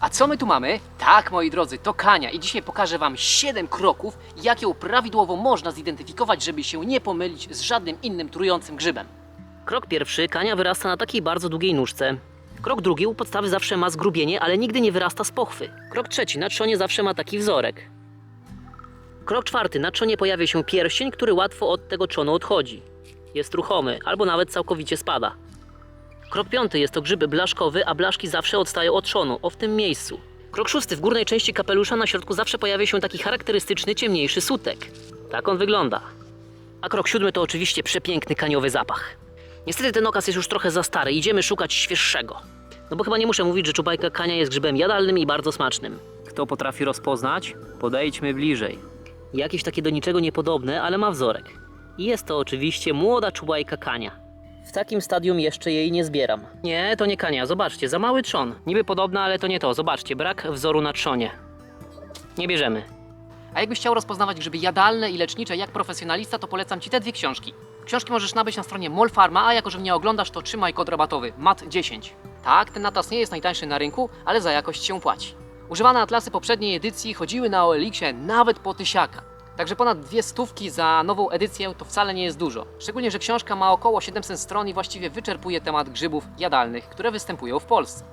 A co my tu mamy? Tak, moi drodzy, to kania i dzisiaj pokażę Wam 7 kroków, jak ją prawidłowo można zidentyfikować, żeby się nie pomylić z żadnym innym trującym grzybem. Krok pierwszy, kania wyrasta na takiej bardzo długiej nóżce. Krok drugi, u podstawy zawsze ma zgrubienie, ale nigdy nie wyrasta z pochwy. Krok trzeci, na trzonie zawsze ma taki wzorek. Krok czwarty, na trzonie pojawia się pierścień, który łatwo od tego trzonu odchodzi. Jest ruchomy, albo nawet całkowicie spada. Krok piąty, jest to grzyb blaszkowy, a blaszki zawsze odstają od trzonu, o w tym miejscu. Krok szósty, w górnej części kapelusza na środku zawsze pojawia się taki charakterystyczny, ciemniejszy sutek. Tak on wygląda. A krok siódmy to oczywiście przepiękny kaniowy zapach. Niestety ten okaz jest już trochę za stary, idziemy szukać świeższego. No bo chyba nie muszę mówić, że czubajka kania jest grzybem jadalnym i bardzo smacznym. Kto potrafi rozpoznać? Podejdźmy bliżej. Jakieś takie do niczego niepodobne, ale ma wzorek. I jest to oczywiście młoda czubajka kania. W takim stadium jeszcze jej nie zbieram. Nie, to nie kania, zobaczcie, za mały trzon. Niby podobna, ale to nie to, zobaczcie, brak wzoru na trzonie. Nie bierzemy. A jakbyś chciał rozpoznawać grzyby jadalne i lecznicze jak profesjonalista, to polecam Ci te dwie książki. Książki możesz nabyć na stronie Molfarma, a jako, że mnie oglądasz, to trzymaj kod rabatowy MAT10. Tak, ten atlas nie jest najtańszy na rynku, ale za jakość się płaci. Używane atlasy poprzedniej edycji chodziły na OLX-ie nawet po tysiaka. Także ponad dwie stówki za nową edycję to wcale nie jest dużo. Szczególnie, że książka ma około 700 stron i właściwie wyczerpuje temat grzybów jadalnych, które występują w Polsce.